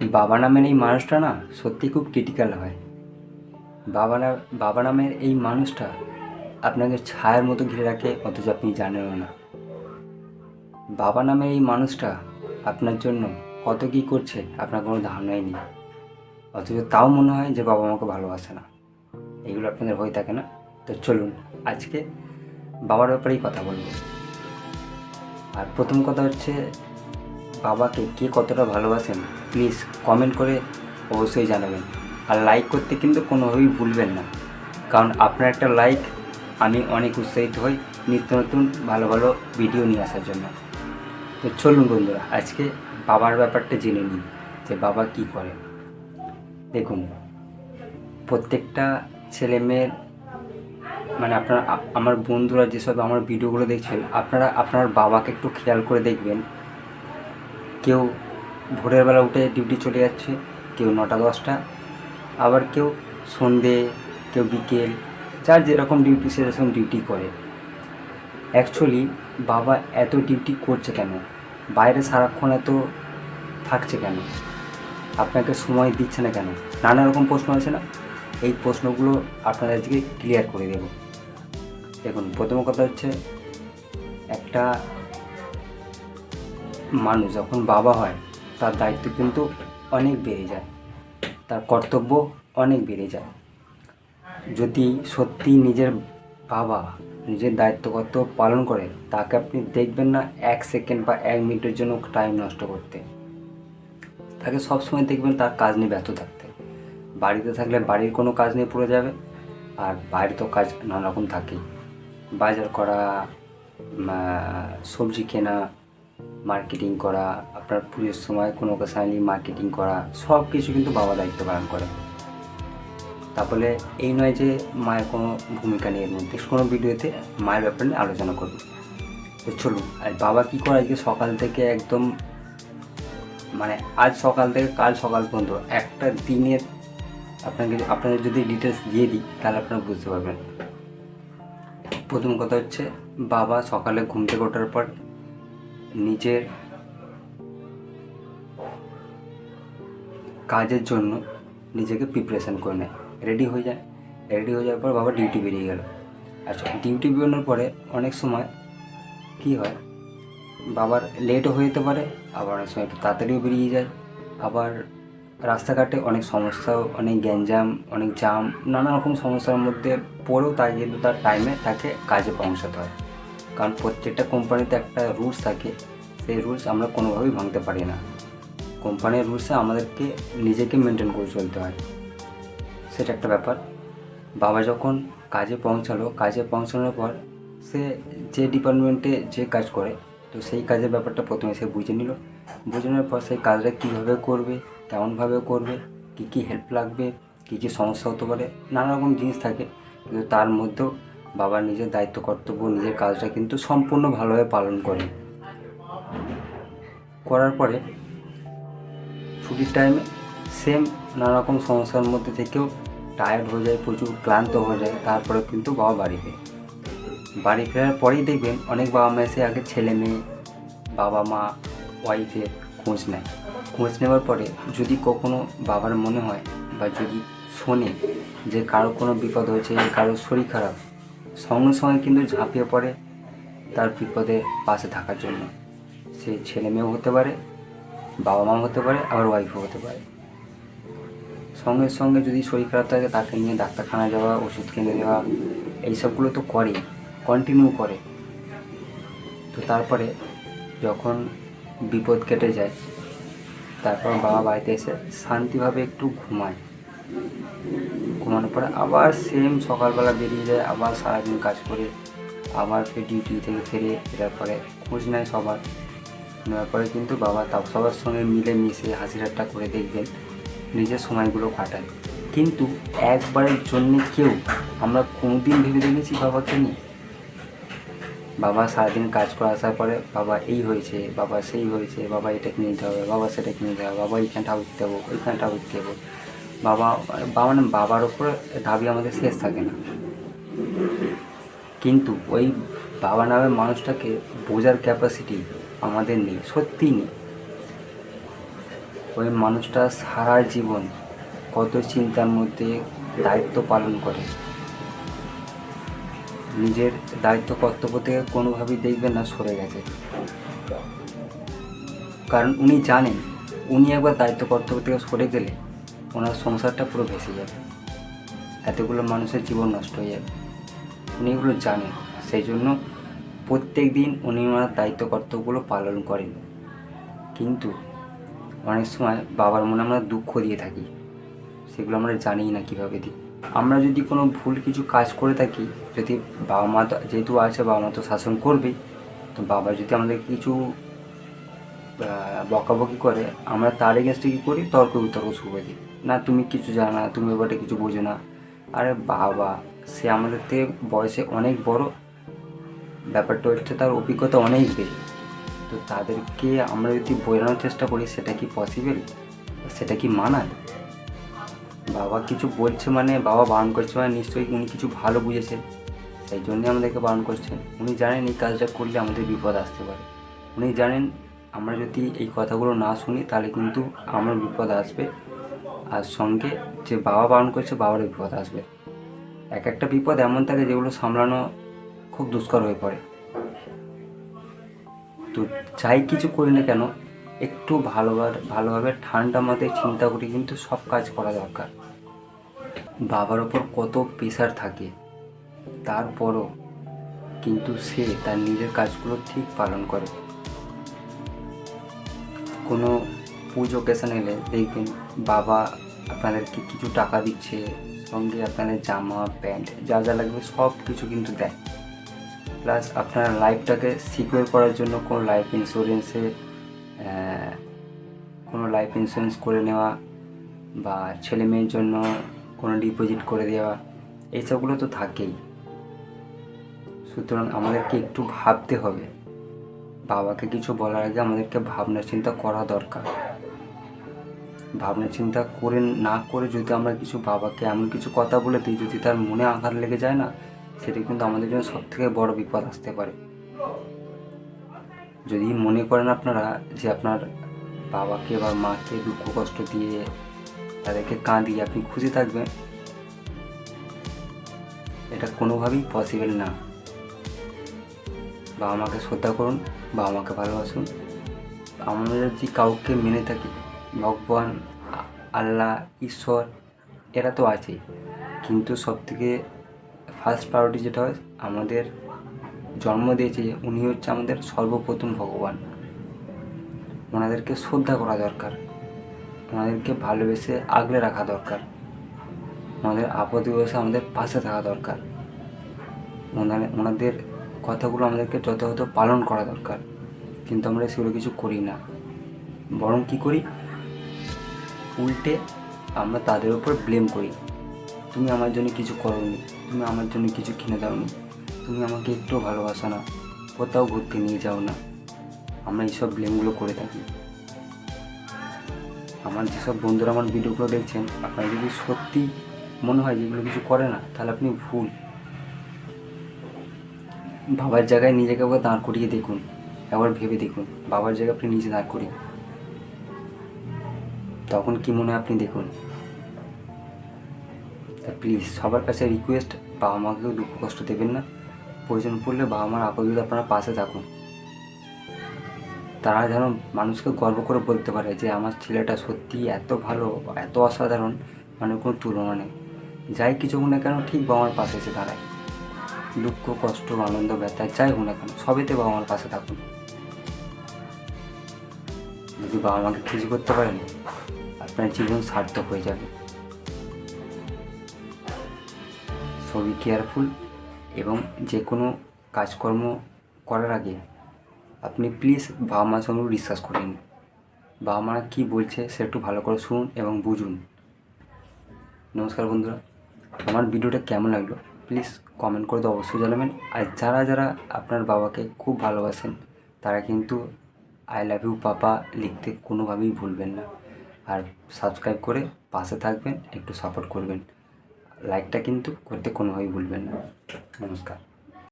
বাবা নামের এই মানুষটা না সত্যি খুব ক্রিটিক্যাল হয়। বাবা না বাবা নামের এই মানুষটা আপনাকে ছায়ার মতো ঘিরে রাখে, অথচ আপনি জানেনও না। বাবা নামের এই মানুষটা আপনার জন্য কত কী করছে, আপনার কোনো ধারণাই নেই। অথচ তাও মনে হয় যে বাবা আমাকে ভালোবাসে না। এগুলো আপনাদের হয়ে থাকে না। তো চলুন, আজকে বাবার ব্যাপারেই কথা বলব। আর প্রথম কথা হচ্ছে, বাবাকে কে কতটা ভালোবাসেন প্লিজ কমেন্ট করে অবশ্যই জানাবেন। আর লাইক করতে কিন্তু কোনোভাবেই ভুলবেন না। কারণ আপনার একটা লাইক আমি অনেক উৎসাহিত হই নিত্য নতুন ভালো ভালো ভিডিও নিয়ে আসার জন্য। তো চলুন বন্ধুরা, আজকে বাবার ব্যাপারটা জেনে নিই, যে বাবা কি করে। দেখুন, প্রত্যেকটা ছেলে মেয়ের মানে আপনারা, আমার বন্ধুরা যেসব আমার ভিডিওগুলো দেখছেন, আপনারা, আপনার বাবাকে একটু খেয়াল করে দেখবেন। কেউ ভোরের বেলা উঠে ডিউটি চলে যাচ্ছে, কেউ নটা দশটা। আবার কেউ সন্ধে, কেউ বিকেল, যার যেরকম ডিউটি সেরকম ডিউটি করে। অ্যাকচুয়ালি বাবা এত ডিউটি করছে কেন? বাইরে সারাক্ষণ এত থাকছে কেন? আপনাকে সময় দিচ্ছে না কেন? নানা রকম প্রশ্ন আছে না? এই প্রশ্নগুলো আপনাদের আজকে ক্লিয়ার করে দেব। দেখুন, প্রথম কথা হচ্ছে, একটা মানুষ যখন বাবা হয় তার দায়িত্ব কিন্তু অনেক বেড়ে যায়। তার কর্তব্য অনেক বেড়ে যায়। যদি সত্যি নিজের বাবা নিজের দায়িত্ব কর্তব্য পালন করে, তাকে আপনি দেখবেন না এক সেকেন্ড বা এক মিনিটের জন্য টাইম নষ্ট করতে। তাকে সবসময় দেখবেন তার কাজ নিয়ে ব্যস্ত থাকতে। বাড়িতে থাকলে বাড়ির কোনো কাজ নিয়ে পড়ে যাবে, আর বাইরে তো কাজ নানা রকম থাকেই। বাজার করা সবজি কেনা মার্কেটিং করা, আপনার পুজোর সময় কোনো ওকেশানলি মার্কেটিং করা, সব কিছু কিন্তু বাবা দায়িত্ব পালন করে। তারপরে এই নয় যে মায়ের কোনো ভূমিকা নেই এর মধ্যে, কোনো ভিডিওতে মায়ের ব্যাপারে নিয়ে আলোচনা করব। তো চলুন, আর বাবা কী করে আজকে সকাল থেকে একদম মানে আজ সকাল থেকে কাল সকাল পর্যন্ত, একটা দিনের আপনাকে, আপনাদের যদি ডিটেলস দিয়ে দিই, তাহলে আপনারা বুঝতে পারবেন। প্রথম কথা হচ্ছে, বাবা সকালে ঘুম থেকে ওঠার পর নিজের কাজের জন্য নিজেকে প্রিপারেশান করে নেয়। রেডি হয়ে যায়। রেডি হয়ে যাওয়ার পর বাবা ডিউটি বেরিয়ে গেল। আচ্ছা ডিউটি বেরোনোর পরে অনেক সময় কী হয়? বাবার লেটও হয়ে যেতে পারে, আবার অনেক সময় একটু তাড়াতাড়িও বেরিয়ে যায়। আবার রাস্তাঘাটে অনেক সমস্যাও, অনেক গ্যাঞ্জাম, অনেক জাম নানা রকম সমস্যার মধ্যে পড়েও তাই কিন্তু তার টাইমে তাকে কাজে পৌঁছাতে হয়। কারণ প্রত্যেকটা কোম্পানিতে একটা রুলস থাকে। সেই রুলস আমরা কোনোভাবেই ভাঙতে পারি না। কোম্পানির রুলসে আমাদেরকে নিজেকে মেনটেন করে চলতে হয়। সেটা একটা ব্যাপার। বাবা যখন কাজে পৌঁছালো, কাজে পৌঁছানোর পর সে যে ডিপার্টমেন্টে যে কাজ করে, তো সেই কাজের ব্যাপারটা প্রথমে সে বুঝে নিল। বুঝে নেওয়ার পর সেই কাজটা কীভাবে করবে, কেমনভাবে করবে, কী কী হেল্প লাগবে, কী কী সমস্যা হতে পারে নানা রকম জিনিস থাকে। কিন্তু তার মধ্যেও বাবা নিজের দায়িত্ব, কর্তব্য, নিজের কাজটা কিন্তু সম্পূর্ণ ভালোভাবে পালন করে। করার পরে ছুটির টাইমে সেম নানা রকম সমস্যার মধ্যে থেকেও টায়ার্ড হয়ে যায়, প্রচুর ক্লান্ত হয়ে যায়, তারপরে কিন্তু বাবা বাড়ি ফেরে। বাড়ি ফেরার পরেই দেখবেন অনেক বাবা মা এসে আগে ছেলে মেয়ে, বাবা মা ওয়াইফের খোঁজ নেয়। খোঁজ নেওয়ার পরে যদি কখনো বাবার মনে হয় বা যদি শোনে যে কারও কোনো বিপদ হয়েছে, কারও শরীর খারাপ সঙ্গে সঙ্গে কিন্তু ঝাঁপিয়ে পড়ে তার বিপদে পাশে থাকার জন্য। সে ছেলে মেয়েও হতে পারে, বাবা মা হতে পারে, আবার ওয়াইফও হতে পারে। সঙ্গে সঙ্গে যদি শরীর খারাপ থাকে, তাকে নিয়ে ডাক্তারখানা যাওয়া, ওষুধ কিনে দেওয়া এইসবগুলো তো করেই কন্টিনিউ করে। তো তারপরে যখন বিপদ কেটে যায়, তারপর বাবা বাড়িতে এসে শান্তিভাবে একটু ঘুমায়। ঘুমানোর পরে আবার সেম সকালবেলা বেরিয়ে যায়, আবার সারাদিন কাজ করে, আবার ফের ডিউটি থেকে ফেরে ফেরার পরে খোঁজ নেয় সবার। নেওয়ার পরে কিন্তু বাবা তাও সবার সঙ্গে মিলে মিশে হাসি করে দেখবেন, নিজের সময়গুলো কাটায়। কিন্তু একবারের জন্যে কেউ আমরা কোনোদিন ভেবে দেখেছি বাবাকে নিয়ে? বাবা সারাদিন কাজ করে আসার পরে বাবা এই হয়েছে, বাবা সেই হয়েছে, বাবা এটা কিনে দিতে হবে, বাবা সেটা কিনে হবে, বাবা এইখানটা উঠতে হবে ওইখানটা উঠতে হবে বাবা বাবা মানে বাবার ওপরে দাবি আমাদের শেষ থাকে না। কিন্তু ওই বাবা নামের মানুষটাকে বোঝার ক্যাপাসিটি আমাদের নেই সত্যিই নেই। ওই মানুষটা সারা জীবন কত চিন্তার মধ্যে দায়িত্ব পালন করে। নিজের দায়িত্ব, কর্তব্য থেকে কোনোভাবেই দেখবেন না, সরে গেছে। কারণ উনি জানেন, উনি একবার দায়িত্ব, কর্তব্য থেকে সরে গেলে ওনার সংসারটা পুরো ভেসে যাবে। এতগুলো মানুষের জীবন নষ্ট হয়ে যাবে। উনি এগুলো জানেন। সেই জন্য প্রত্যেক দিন উনি ওনার দায়িত্ব কর্তব্যগুলো পালন করেন। কিন্তু অনেক সময় বাবার মনে আমরা দুঃখ দিয়ে থাকি। সেগুলো আমরা জানি না কীভাবে দিই। আমরা যদি কোনো ভুল কিছু কাজ করে থাকি, যদি বাবা মা তো, যেহেতু আছে, বাবা মা তো শাসন করবেই, তো বাবা যদি আমাদের কিছু বকাবকি করে, আমরা তার এগেনস্টে কী করি? তর্ক বিতর্ক শুরু করে দিই। না, তুমি কিছু জানো না, তুমি ব্যাপারটা কিছু বোঝো না। আরে বাবা, সে আমাদের থেকে বয়সে অনেক বড়। ব্যাপারটা হচ্ছে তার অভিজ্ঞতা অনেক বেশি। তো তাদেরকে আমরা যদি বোঝানোর চেষ্টা করি, সেটা কি পসিবল সেটা কি মানায়? বাবা কিছু বলছে মানে বাবা বারণ করছে মানে নিশ্চয়ই উনি কিছু ভালো বুঝেছেন সেই জন্যই আমাদেরকে বারণ করছেন উনি জানেন এই কাজটা করলে আমাদের বিপদ আসতে পারে। উনি জানেন আমরা যদি এই কথাগুলো না শুনি, তাহলে কিন্তু আমার বিপদ আসবে। আর সঙ্গে যে বাবা বারণ করছে, বাবারও বিপদ আসবে। এক একটা বিপদ এমন থাকে যেগুলো সামলানো খুব দুষ্কর হয়ে পড়ে। তো যাই কিছু করি না কেন, একটু ভালোভাবে ভালোভাবে ঠান্ডা মাথায় চিন্তা করে কিন্তু সব কাজ করা দরকার। বাবার ওপর কত প্রেশার থাকে, তারপরও কিন্তু সে তার নিজের কাজগুলো ঠিক পালন করে। কোনো পুজো ওকেশন এলে দেখবেন বাবা আপনাদেরকে কিছু টাকা দিচ্ছে, সঙ্গে আপনাদের জামা, প্যান্ট, যা যা লাগবে সব কিছু কিন্তু দেয়। প্লাস আপনার লাইফটাকে সিকিউর করার জন্য কোনো লাইফ ইন্স্যুরেন্সে কোনো লাইফ ইন্স্যুরেন্স করে নেওয়া বা ছেলে মেয়ের জন্য কোনো ডিপোজিট করে দেওয়া এইসবগুলো তো থাকেই। সুতরাং আমাদেরকে একটু ভাবতে হবে। বাবাকে কিছু বলার আগে আমাদেরকে ভাবনা চিন্তা করা দরকার। ভাবনা চিন্তা করে না করে যদি আমরা কিছু বাবাকে এমন কিছু কথা বলে দিই, যদি তার মনে আঘাত লেগে যায় না, সেটা কিন্তু আমাদের জন্য সব থেকে বড় বিপদ আসতে পারে। যদি মনে করেন আপনারা যে আপনার বাবাকে বা মাকে দুঃখ কষ্ট দিয়ে তাদেরকে কাঁদিয়ে আপনি খুশি থাকবেন, এটা কোনোভাবেই পসিবল না। বাবা মাকে শ্রদ্ধা করুন, বাবা মাকে ভালোবাসুন। আমরা যদি কাউকে মেনে থাকি, ভগবান, আল্লাহ, ঈশ্বর, এরা তো আছেই। কিন্তু সবথেকে ফার্স্ট প্রায়োরিটি যেটা হয়, আমাদের জন্ম দিয়েছে যে উনি হচ্ছে আমাদের সর্বপ্রথম ভগবান। ওনাদেরকে শ্রদ্ধা করা দরকার। ওনাদেরকে ভালোবেসে আগলে রাখা দরকার। ওনাদের আপদ বিপদে আমাদের পাশে থাকা দরকার। ওনাদের কথাগুলো আমাদেরকে যথাযথ পালন করা দরকার। কিন্তু আমরা সেগুলো কিছু করি না। বরং কী করি? উল্টে আমরা তাদের উপর ব্লেম করি। তুমি আমার জন্য কিছু করোনি, তুমি আমার জন্য কিছু কিনে দাওনি, তুমি আমাকে একটু ভালোবাসো না, কোথাও ঘুরতে নিয়ে যাও না। আমরা এইসব ব্লেমগুলো করে থাকি। আমার যেসব বন্ধুরা আমার ভিডিওগুলো দেখছেন, আপনার যদি সত্যি মনে হয় যেগুলো কিছু করে না, তাহলে আপনি ভুল। বাবার জায়গায় নিজেকে একবার দাঁড় করিয়ে দেখুন, একবার ভেবে দেখুন, বাবার জায়গায় আপনি নিজে দাঁড় করিয়ে। তখন কি মনে হয় আপনি দেখুন? তা প্লিজ সবার কাছে রিকোয়েস্ট বাবা মাকেও দুঃখ কষ্ট দেবেন না। প্রয়োজন পড়লে বাবা মার আপদে আপনারা পাশে থাকুন। তারা যেন মানুষকে গর্ব করে বলতে পারে যে, আমার ছেলেটা সত্যি এত ভালো, এত অসাধারণ মানে কোনো তুলনা নেই। যাই কিছু হোক না কেন, ঠিক বাবা মার পাশে এসে দাঁড়ায়। দুঃখ, কষ্ট, আনন্দ, ব্যথা, যাই হোক না কেন সবেতে বাবা মার পাশে থাকুন। যদি বাবা মাকে খুশি করতে পারেন, আপনার জীবন সার্থক হয়ে যাবে। সো বি কেয়ারফুল এবং যে কোনো কাজকর্ম করার আগে আপনি প্লিজ বাবা মার সঙ্গে ডিসকাস করে নিন বাবা মারা কী বলছে সে একটু ভালো করে শুনুন এবং বুঝুন। নমস্কার বন্ধুরা, আমার ভিডিওটা কেমন লাগল? প্লিজ কমেন্ট করে তো অবশ্যই জানাবেন। আর যারা যারা আপনার বাবাকে খুব ভালোবাসেন, তারা কিন্তু আই লাভ ইউ পাপা লিখতে কোনোভাবেই ভুলবেন না। আর সাবস্ক্রাইব করে পাশে থাকবেন, একটু সাপোর্ট করবেন। লাইকটা কিন্তু করতে কোনোভাবেই ভুলবেন না। নমস্কার।